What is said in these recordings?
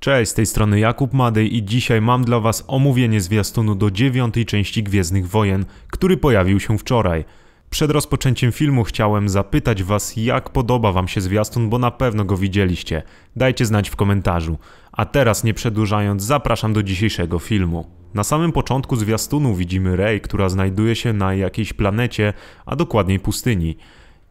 Cześć, z tej strony Jakub Madej i dzisiaj mam dla Was omówienie zwiastunu do dziewiątej części Gwiezdnych Wojen, który pojawił się wczoraj. Przed rozpoczęciem filmu chciałem zapytać Was, jak podoba Wam się zwiastun, bo na pewno go widzieliście. Dajcie znać w komentarzu. A teraz, nie przedłużając, zapraszam do dzisiejszego filmu. Na samym początku zwiastunu widzimy Rey, która znajduje się na jakiejś planecie, a dokładniej pustyni.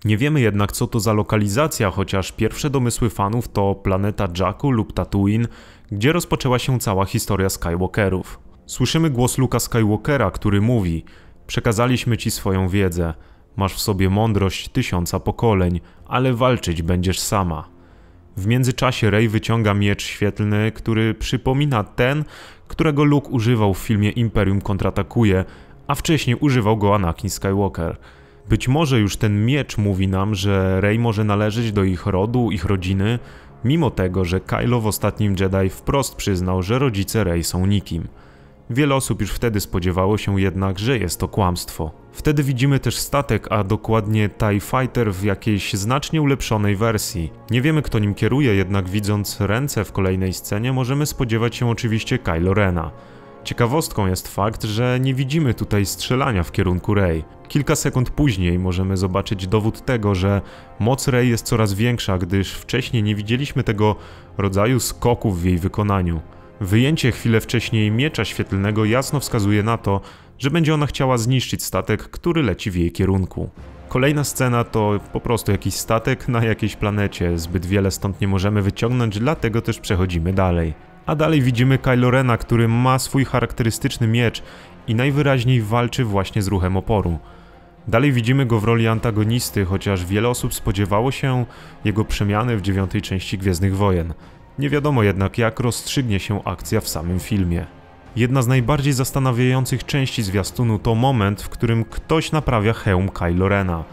Nie wiemy jednak co to za lokalizacja, chociaż pierwsze domysły fanów to planeta Jakku lub Tatooine, gdzie rozpoczęła się cała historia Skywalkerów. Słyszymy głos Luka Skywalkera, który mówi: Przekazaliśmy ci swoją wiedzę. Masz w sobie mądrość tysiąca pokoleń, ale walczyć będziesz sama. W międzyczasie Rey wyciąga miecz świetlny, który przypomina ten, którego Luke używał w filmie Imperium kontratakuje, a wcześniej używał go Anakin Skywalker. Być może już ten miecz mówi nam, że Rey może należeć do ich rodu, ich rodziny, mimo tego, że Kylo w ostatnim Jedi wprost przyznał, że rodzice Rey są nikim. Wiele osób już wtedy spodziewało się jednak, że jest to kłamstwo. Wtedy widzimy też statek, a dokładnie TIE Fighter w jakiejś znacznie ulepszonej wersji. Nie wiemy kto nim kieruje, jednak widząc ręce w kolejnej scenie możemy spodziewać się oczywiście Kylo Rena. Ciekawostką jest fakt, że nie widzimy tutaj strzelania w kierunku Rey. Kilka sekund później możemy zobaczyć dowód tego, że moc Rey jest coraz większa, gdyż wcześniej nie widzieliśmy tego rodzaju skoków w jej wykonaniu. Wyjęcie chwilę wcześniej miecza świetlnego jasno wskazuje na to, że będzie ona chciała zniszczyć statek, który leci w jej kierunku. Kolejna scena to po prostu jakiś statek na jakiejś planecie, zbyt wiele stąd nie możemy wyciągnąć, dlatego też przechodzimy dalej. A dalej widzimy Kylo Rena, który ma swój charakterystyczny miecz i najwyraźniej walczy właśnie z ruchem oporu. Dalej widzimy go w roli antagonisty, chociaż wiele osób spodziewało się jego przemiany w dziewiątej części Gwiezdnych Wojen. Nie wiadomo jednak, jak rozstrzygnie się akcja w samym filmie. Jedna z najbardziej zastanawiających części zwiastunu to moment, w którym ktoś naprawia hełm Kylo Rena.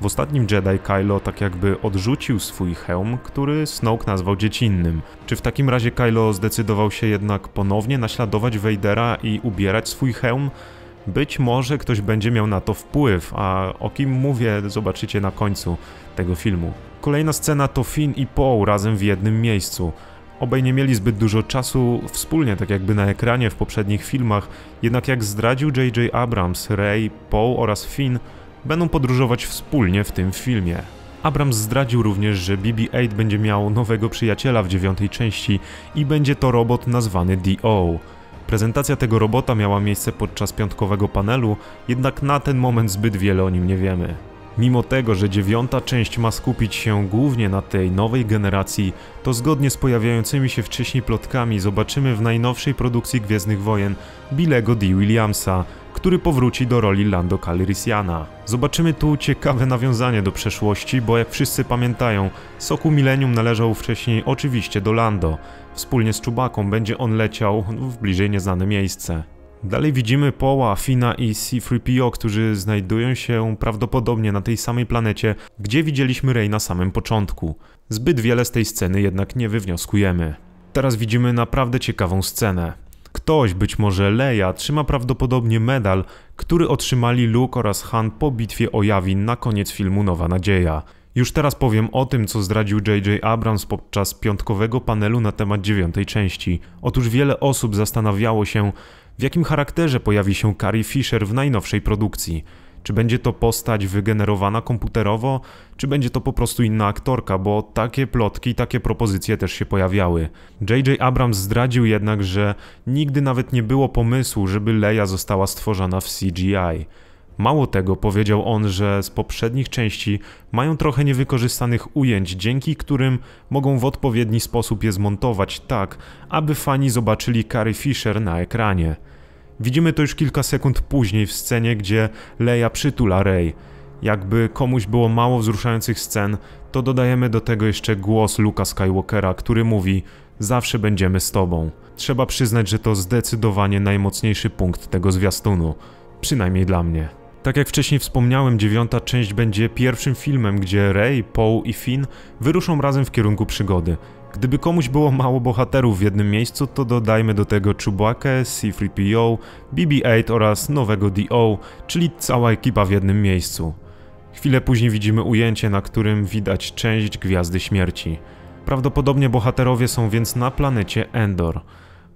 W ostatnim Jedi Kylo tak jakby odrzucił swój hełm, który Snoke nazwał dziecinnym. Czy w takim razie Kylo zdecydował się jednak ponownie naśladować Vadera i ubierać swój hełm? Być może ktoś będzie miał na to wpływ, a o kim mówię zobaczycie na końcu tego filmu. Kolejna scena to Finn i Poe razem w jednym miejscu. Obaj nie mieli zbyt dużo czasu wspólnie, tak jakby na ekranie w poprzednich filmach, jednak jak zdradził J.J. Abrams, Rey, Poe oraz Finn będą podróżować wspólnie w tym filmie. Abrams zdradził również, że BB-8 będzie miał nowego przyjaciela w dziewiątej części i będzie to robot nazwany D.O. Prezentacja tego robota miała miejsce podczas piątkowego panelu, jednak na ten moment zbyt wiele o nim nie wiemy. Mimo tego, że dziewiąta część ma skupić się głównie na tej nowej generacji, to zgodnie z pojawiającymi się wcześniej plotkami zobaczymy w najnowszej produkcji Gwiezdnych Wojen Billego D. Williamsa, który powróci do roli Lando Calrissiana. Zobaczymy tu ciekawe nawiązanie do przeszłości, bo jak wszyscy pamiętają, Soku Millennium należał wcześniej oczywiście do Lando. Wspólnie z Czubaką będzie on leciał w bliżej nieznane miejsce. Dalej widzimy Poła, Fina i C-3PO, którzy znajdują się prawdopodobnie na tej samej planecie, gdzie widzieliśmy Rey na samym początku. Zbyt wiele z tej sceny jednak nie wywnioskujemy. Teraz widzimy naprawdę ciekawą scenę. Ktoś, być może Leia, trzyma prawdopodobnie medal, który otrzymali Luke oraz Han po bitwie o Yavin na koniec filmu Nowa Nadzieja. Już teraz powiem o tym, co zdradził J.J. Abrams podczas piątkowego panelu na temat dziewiątej części. Otóż wiele osób zastanawiało się, w jakim charakterze pojawi się Carrie Fisher w najnowszej produkcji. Czy będzie to postać wygenerowana komputerowo, czy będzie to po prostu inna aktorka, bo takie plotki, takie propozycje też się pojawiały. J.J. Abrams zdradził jednak, że nigdy nawet nie było pomysłu, żeby Leia została stworzona w CGI. Mało tego, powiedział on, że z poprzednich części mają trochę niewykorzystanych ujęć, dzięki którym mogą w odpowiedni sposób je zmontować tak, aby fani zobaczyli Carrie Fisher na ekranie. Widzimy to już kilka sekund później w scenie, gdzie Leia przytula Rey. Jakby komuś było mało wzruszających scen, to dodajemy do tego jeszcze głos Luka Skywalkera, który mówi: Zawsze będziemy z tobą. Trzeba przyznać, że to zdecydowanie najmocniejszy punkt tego zwiastunu, przynajmniej dla mnie. Tak jak wcześniej wspomniałem, dziewiąta część będzie pierwszym filmem, gdzie Rey, Poe i Finn wyruszą razem w kierunku przygody. Gdyby komuś było mało bohaterów w jednym miejscu, to dodajmy do tego Chewbacca, C-3PO, BB-8 oraz nowego D.O., czyli cała ekipa w jednym miejscu. Chwilę później widzimy ujęcie, na którym widać część Gwiazdy Śmierci. Prawdopodobnie bohaterowie są więc na planecie Endor.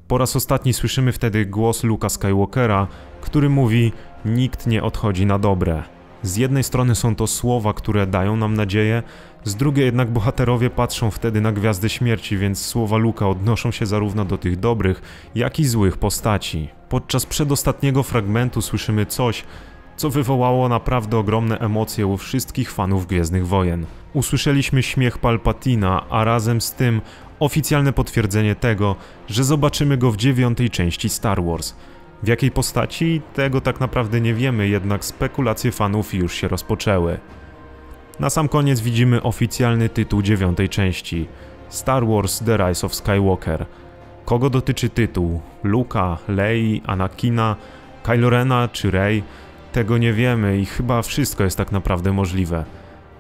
Po raz ostatni słyszymy wtedy głos Luka Skywalkera, który mówi: Nikt nie odchodzi na dobre. Z jednej strony są to słowa, które dają nam nadzieję, z drugiej jednak bohaterowie patrzą wtedy na gwiazdę śmierci, więc słowa Luka odnoszą się zarówno do tych dobrych, jak i złych postaci. Podczas przedostatniego fragmentu słyszymy coś, co wywołało naprawdę ogromne emocje u wszystkich fanów Gwiezdnych Wojen. Usłyszeliśmy śmiech Palpatina, a razem z tym oficjalne potwierdzenie tego, że zobaczymy go w dziewiątej części Star Wars. W jakiej postaci? Tego tak naprawdę nie wiemy, jednak spekulacje fanów już się rozpoczęły. Na sam koniec widzimy oficjalny tytuł dziewiątej części Star Wars The Rise of Skywalker. Kogo dotyczy tytuł? Luka, Lei, Anakina, Kylo Rena czy Rey? Tego nie wiemy i chyba wszystko jest tak naprawdę możliwe.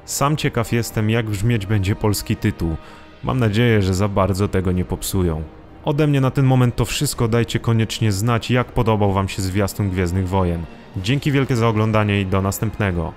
Sam ciekaw jestem, jak brzmieć będzie polski tytuł. Mam nadzieję, że za bardzo tego nie popsują. Ode mnie na ten moment to wszystko. Dajcie koniecznie znać, jak podobał Wam się zwiastun Gwiezdnych Wojen. Dzięki wielkie za oglądanie i do następnego.